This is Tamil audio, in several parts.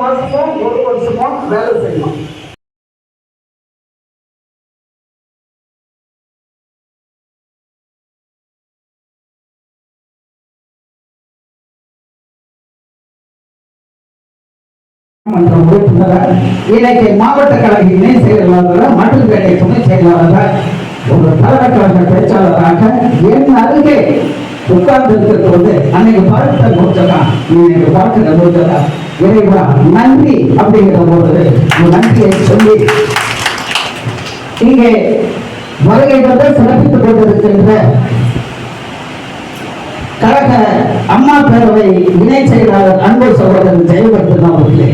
மாசமோ ஒரு வருஷமோ வேலை செய்யணும் மன்ற மாவட்ட கழக இணை செயலாளராக மண்டல்பேட்டை துணை செயலாளர் ஒரு கழக பேச்சாளராக என் அருகே உட்கார்ந்து இருக்கிறது அன்னைக்கு பார்த்த இன்னைக்கு பார்க்கிற இறைவா நன்றி அப்படிங்கிற ஒரு நன்றியை சொல்லி இங்கே வருகை வந்து சிறப்பித்துக் கொண்டிருக்கின்ற கழக அம்மா பேரவை இணை செயலாளர் அன்பு சகோதரன் ஜெயவர்தன் அவர்களே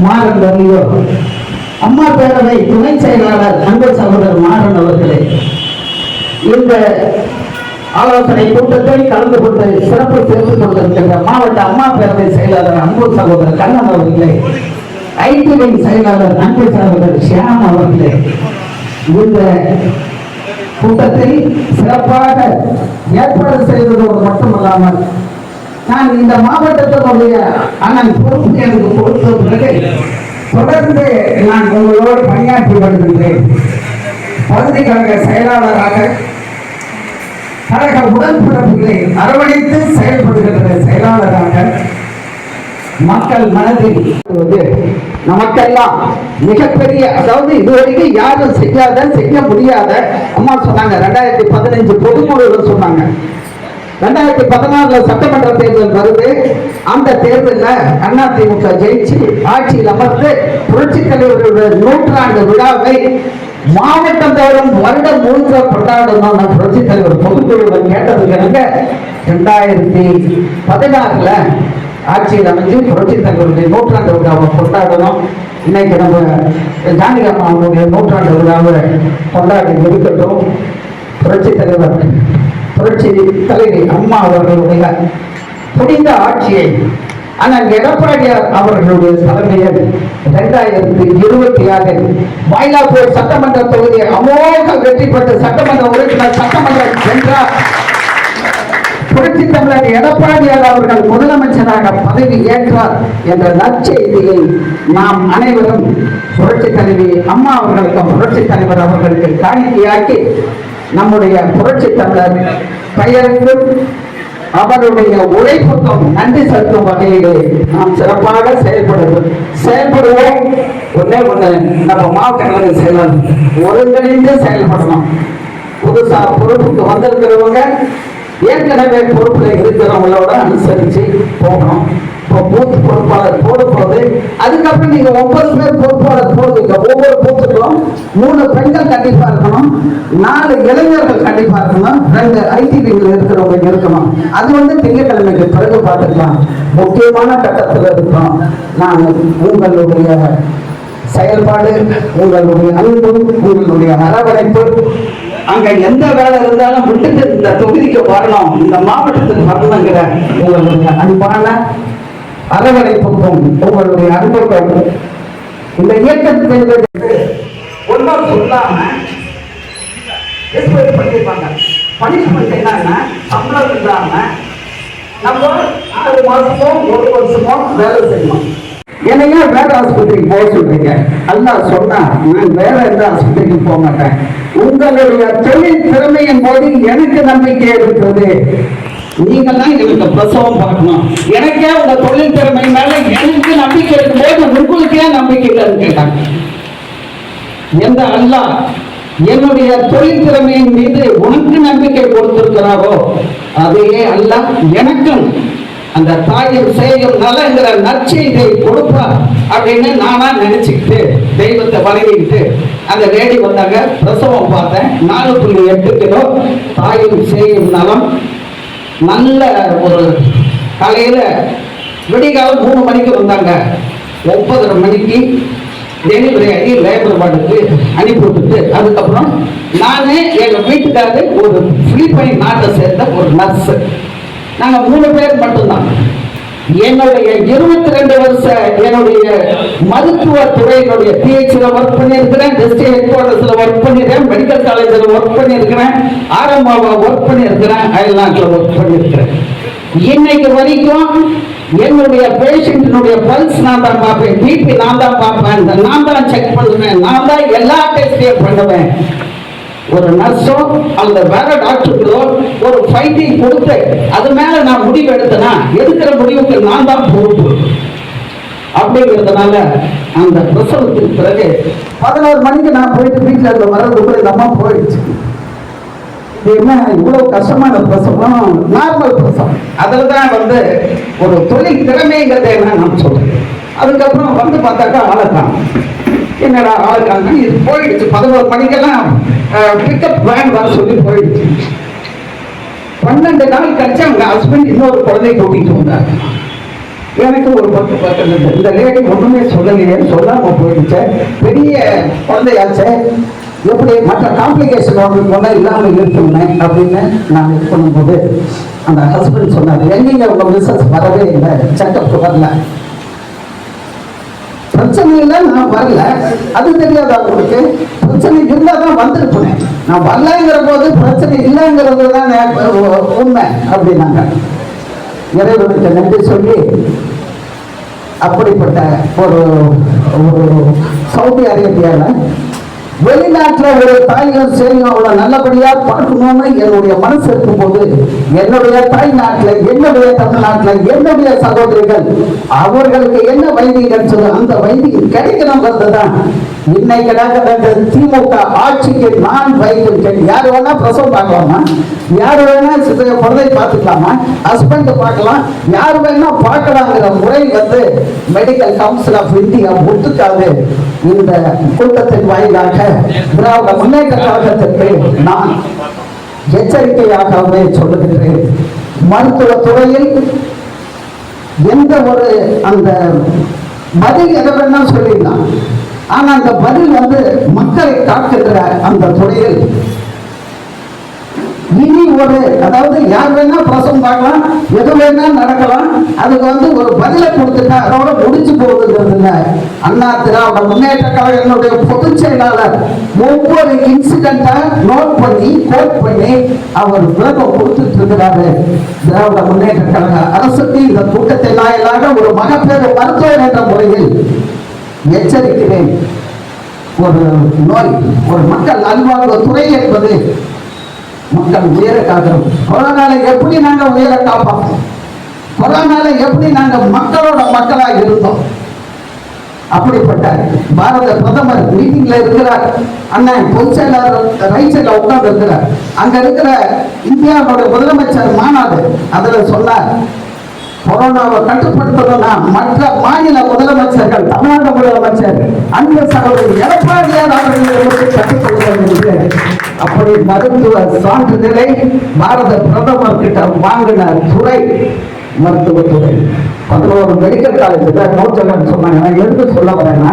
மாறன் வள்ளியோ அம்மா பேரவை துணை செயலாளர் அன்பு சகோதரர் மாறன் அவர்களே இந்த ஆலோசனை கூட்டத்தில் கலந்து கொண்டு சிறப்பு சேர்த்துக் கொண்டிருக்கின்ற மாவட்ட அம்மா பேரவை செயலாளர் அன்பு சகோதரர் கண்ணன் அவர்களே ஐடிஐ செயலாளர் அன்பு சகோதரர் ஷியாம் அவர்களே. இந்த கூட்டத்தில் சிறப்பாக ஏற்பாடு செய்ததோடு மட்டுமல்லாமல் நான் இந்த மாவட்டத்தினுடைய அண்ணன் பொறுப்பு எனக்கு கொடுத்த பிறகு தொடர்ந்து நான் உங்களோடு பணியாற்றி வருகின்றேன். பகுதி கழக செயலாளராக கழக உடன்பிறப்புகளை அரவணைத்து செயல்படுகின்ற செயலாளராக மக்கள் மனதில் வந்து நமக்கெல்லாம் மிகப்பெரிய அதாவது இதுவரைக்கும் யாரும் செய்யாத செய்ய முடியாத அம்மா சொன்னாங்க ரெண்டாயிரத்தி பதினஞ்சு பொதுக்குழுல சொன்னாங்க. ரெண்டாயிரத்தி பதினாறுல சட்டமன்ற தேர்தல் வருது. அந்த தேர்தலில் அதிமுக ஜெயிச்சு ஆட்சியில் அமர்ந்து புரட்சி தலைவர்களுடைய நூற்றாண்டு விழாவை மாவட்டம் தோறும் வருடம் முழுக்க கொண்டாடணும்னு புரட்சி தலைவர் பொதுக்குழுவில் கேட்டதுக்கு எனக்கு ரெண்டாயிரத்தி பதினாறுல ஆட்சியில் அமைஞ்சு புரட்சி தலைவருடைய நூற்றாண்டு விழாவை கொண்டாடணும். இன்னைக்கு நம்ம ஜானகி அம்மா அவருடைய நூற்றாண்டு விழாவை கொண்டாடி இருக்கட்டும் புரட்சி தலைவர் புரட்சி தலைவி அம்மா அவர்களுடைய புனித ஆட்சியை ஆனால் எடப்பாடியார் அவர்களுடைய தலைமையில் இரண்டாயிரத்தி இருபத்தி ஆறில் மயிலாப்பூர் சட்டமன்ற தொகுதியை அமோக வெற்றி பெற்று சட்டமன்ற உறுப்பினர் சட்டமன்றம் வென்றார். புரட்சி தமிழர் எடப்பாடியார் அவர்கள் முதலமைச்சராக பதவி ஏற்றார் என்ற நற்செய்தியை நாம் அனைவரும் புரட்சி தலைவி அம்மா அவர்களுக்கும் புரட்சி தலைவர் அவர்களுக்கு காணிக்கையாக்கி நம்முடைய புரட்சி தமிழர் பெயருக்கும் அவருடைய உழைப்புக்கும் நன்றி செலுத்தும் வகையிலே நாம் சிறப்பாக செயல்படுவோம். செயல்படுவோம். ஒன்னே ஒண்ணு. நம்ம மாவட்டங்களுக்கு கழக ஒருங்கிணைந்து செயல்படணும். புதுசா பொறுப்புக்கு வந்திருக்கிறவங்க ஏற்கனவே பொறுப்புல இருக்கிறவங்களோட அனுசரிச்சு போகணும். இப்போ பூத் பொறுப்பாளர் போடும் போது அதுக்கப்புறம் நீங்க ஒன்பது பேர் பொறுப்பாளர் போடுவீங்க ஒவ்வொரு மூணு பெண்கள் கண்டிப்பா இருக்கணும். நாலு இளைஞர்கள் கண்டிப்பா இருக்கணும். ரெண்டு ஐடிவியில் இருக்கிறவங்க இருக்கணும். அது வந்து திங்கட்கிழமைக்கு பிறகு பார்த்துக்கலாம். முக்கியமான கட்டத்தில் இருக்கிறோம் நான் உங்களுடைய செயல்பாடு உங்களுடைய அன்பு உங்களுடைய அரவணைப்பு அங்க எந்த வேலை இருந்தாலும் விட்டுட்டு இந்த தொகுதிக்கு வரணும். இந்த மாவட்டத்துக்கு வரணுங்கிற உங்களுடைய அன்பான அரவணைப்புக்கும் உங்களுடைய அன்புக்கும் இந்த இயக்கத்தின் சொல்லாம எக்ஸ்பெக்ட் பண்ணியிருப்பாங்க. பனிஷ்மெண்ட் என்னன்னா சம்பளம் இல்லாம நம்ம ஆறு மாசமோ ஒரு வருஷமோ வேலை செய்யணும். என்னையா வேற ஆஸ்பத்திரிக்கு போக சொல்றீங்க? அல்லா சொன்னா நான் வேற எந்த ஆஸ்பத்திரிக்கு போக மாட்டேன். உங்களுடைய தொழில் திறமையின் போது எனக்கு நம்பிக்கை இருக்கிறது. நீங்கெல்லாம் எங்களுக்கு பிரசவம் பார்க்கணும். எனக்கே உங்க தொழில் திறமை மேல எனக்கு நம்பிக்கை இருக்கும்போது உங்களுக்கே நம்பிக்கை இல்லைன்னு கேட்டாங்க. எந்த அல்லாஹ் என்னுடைய தொழில் திறமையின் மீது உனக்கு நம்பிக்கை கொடுத்திருக்கிறாரோ அதையே அல்லாஹ் எனக்கும் அந்த தாயும் சேயும் நலங்கிற நற்செய்தியை கொடுப்பார் அப்படின்னு நானா நினைச்சுக்கிட்டு தெய்வத்தை வணங்கிக்கிட்டு அந்த லேடி வந்தாங்க. பிரசவம் பார்த்தேன். நாலு புள்ளி எட்டு கிலோ. தாயும் செய்யும் நலம். நல்ல ஒரு காலையில் விடிகாலம் மூணு மணிக்கு வந்தாங்க. ஒன்பதரை மணிக்கு டெலிவரி ஆகி லேபர் வார்டுக்கு அனுப்பி விட்டுட்டு அதுக்கப்புறம் நான் எங்க வீட்டுக்காரரு ஒரு பிலிப்பைன் நாட்டை சேர்ந்த ஒரு நர்ஸ் நாங்க மூணு பேர் மட்டும்தான். என்னுடைய இருபத்தி ரெண்டு வருஷ என்னுடைய மருத்துவ துறையினுடைய பிஹெச்ல ஒர்க் பண்ணியிருக்கிறேன் டிஸ்ட்ரிக்ட் ஹெட் குவார்டர்ஸ்ல ஒர்க் பண்ணியிருக்கேன் மெடிக்கல் காலேஜில் ஒர்க் பண்ணியிருக்கிறேன் ஆரம்பாவா ஒர்க் பண்ணியிருக்கிறேன் அயல்நாட்டில் ஒர்க் பண்ணியிருக்கிறேன். இன்னைக்கு வரைக்கும் என்னுடைய பேஷண்ட்டினுடைய பல்ஸ் நான் தான் பார்ப்பேன். பிபி நான் தான் பார்ப்பேன். நான் தான் செக் பண்ணுவேன். நான் தான் எல்லா டெஸ்டையும் பண்ணுவேன். ஒரு நர்ஸோ அல்லது வேற டாக்டர்களோ ஒரு ஃபைட்டிங் கொடுத்து அது மேல நான் முடிவு எடுத்தேன்னா எடுக்கிற முடிவுக்கு நான் தான் பொறுப்பு அப்படிங்கிறதுனால அந்த பிரசவத்துக்கு பிறகு பதினோரு மணிக்கு நான் போயிட்டு வீட்டில் அந்த வர்றதுக்குள்ள இந்த அம்மா போயிடுச்சு. என்ன இவ்வளவு கஷ்டமான பிரசவம் நார்மல் பிரசவம் அதில் தான் வந்து ஒரு தொழில் திறமைங்கிறத என்ன நான் சொல்றேன் அதுக்கப்புறம் வந்து பார்த்தாக்கா ஆளக்கான் என்னடா ஆளக்காங்க இது போயிடுச்சு. பதினோரு மணிக்கெல்லாம் பிக்கப் வேன் வர சொல்லி போயிடுச்சு. பன்னெண்டு நாள் கழிச்சு அவங்க ஹஸ்பண்ட் இன்னொரு குழந்தை கூட்டிட்டு வந்தார். எனக்கு ஒரு பத்து பத்து இந்த லேடி ஒண்ணுமே சொல்லலையே சொல்லாம போயிடுச்சு. பெரிய குழந்தையாச்சே. எப்படி மற்ற காம்ப்ளிகேஷன் அவங்களுக்கு ஒன்றும் இல்லாமல் இருக்குமே அப்படின்னு நான் இது பண்ணும்போது அந்த ஹஸ்பண்ட் சொன்னார் எங்கேங்க? உங்கள் மிஸ்ஸஸ் வரவே இல்லை. செக்கப் வரல. பிரச்சனை இல்லை நான் வரல. அது தெரியாதா அவங்களுக்கு பிரச்சனை இருந்தால் தான் வந்திருப்பேன். நான் வரலங்கிற போது பிரச்சனை இல்லைங்கிறது தான் உண்மை அப்படின்னாங்க. இறைவனுக்கு நன்றி சொல்லி அப்படிப்பட்ட ஒரு ஒரு சவுதி அரேபியாவில் வெளிநாட்டுல ஒரு தாயும் சரிங்க அவளை நல்லபடியா பார்க்கணும்னு என்னுடைய மனசு இருக்கும்போது என்னுடைய தாய்நாட்டுல என்னுடைய தமிழ்நாட்டுல என்னுடைய சகோதரிகள் அவர்களுக்கு என்ன வைத்தியம் சொல்லு அந்த வைத்தியம் கிடைக்கணுங்கிறதுதான் இன்னைக்கு நடக்கிற திமுக ஆட்சிக்கு நான் வைத்திருக்கேன் யார் வேணா பிரசவம் பார்க்கலாமா? யார் வேணா சித்த குழந்தை பார்த்துக்கலாமா? ஹஸ்பண்ட் பார்க்கலாம். யார் வேணா பார்க்கலாங்கிற முறை வந்து மெடிக்கல் கவுன்சில் ஆஃப் இந்தியா ஒத்துக்காது. இந்த கூட்டத்தின் வாயிலாக திராவிட முன்னேற்ற கழகத்திற்கு நான் எச்சரிக்கையாகவே சொல்லுகின்றேன் மருத்துவ துறையில் எந்த ஒரு அந்த பதில் எதை சொல்லியிருந்தான் ஆனால் ஆனா அந்த பதில் வந்து மக்களை தாக்குகிற அந்த துறையில் இனி ஒரு அதாவது யார் வேணா பிரசவம் பார்க்கலாம் எது வேணா நடக்கலாம். அதுக்கு வந்து ஒரு பதிலை கொடுத்துட்டா அதோட முடிச்சு போகுதுங்கிறது இல்ல. அண்ணா திராவிட முன்னேற்ற கழகங்களுடைய பொதுச் செயலாளர் ஒவ்வொரு இன்சிடென்ட்டா நோட் பண்ணி கோட் பண்ணி அவர் விளக்கம் கொடுத்துட்டு இருக்கிறாரு. திராவிட முன்னேற்ற கழக அரசுக்கு இந்த கூட்டத்தை நாயலாக ஒரு மகப்பேறு மருத்துவர் என்ற முறையில் எச்சரிக்கிறேன். ஒரு நோய் ஒரு மக்கள் நல்வாழ்வு துறை என்பது மக்கள் உயர காக்கிறோம். கொரோனால எப்படி நாங்க உயர காப்பாற்றோம் கொரோனால எப்படி நாங்க மக்களோட மக்களா இருந்தோம்? அப்படிப்பட்ட பாரத பிரதமர் மீட்டிங்ல இருக்கிறார். அண்ணன் பொதுச் செயலாளர் ரைட் சைட்ல உட்கார்ந்து இருக்கிறார் அங்க இருக்கிற இந்தியாவோட முதலமைச்சர் மாநாடு அதுல சொன்னார் கொரோனாவை கட்டுப்படுத்தணும்னா மற்ற மாநில முதலமைச்சர்கள் தமிழ்நாடு முதலமைச்சர் அந்த சகோதரி எடப்பாடியார் அவர்களுக்கு கட்டுப்படுத்த அப்படி மருத்துவ சான்றிதழை பாரத பிரதமர் கிட்ட வாங்கின துறை மருத்துவத்துறை. பதினோரு மெடிக்கல் காலேஜ் நோச்சகன் சொன்னாங்க. நான் எதுக்கு சொல்ல வரேன்னா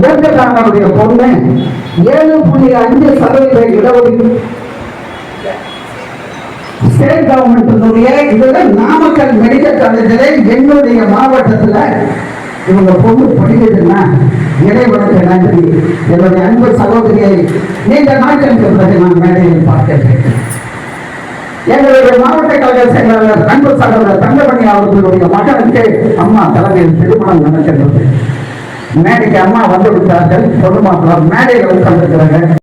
மேற்கத்தாங்களுடைய பொண்ணு ஏழு புள்ளி அஞ்சு சதவீத இடஒதுக்கீடு ஸ்டேட் கவர்மெண்ட்டினுடைய இதுல நாமக்கல் மெடிக்கல் காலேஜில் என்னுடைய மாவட்டத்தில் இவங்க பொண்ணு படிக்குதுன்னா இறைவனுக்கு நன்றி. என்னுடைய அன்பு சகோதரியை நீண்ட நாட்களுக்கு பிறகு நான் மேடையில் பார்க்கிறேன் எங்களுடைய மாவட்ட கழக செயலாளர் அன்பு சகோதரர் தங்கமணி அவர்களுடைய மகனுக்கு அம்மா தலைமையில் திருமணம் நடக்கிறது மேடைக்கு அம்மா வந்து விட்டார்கள் பொதுமக்கள் மேடையில் உட்கார்ந்திருக்கிறாங்க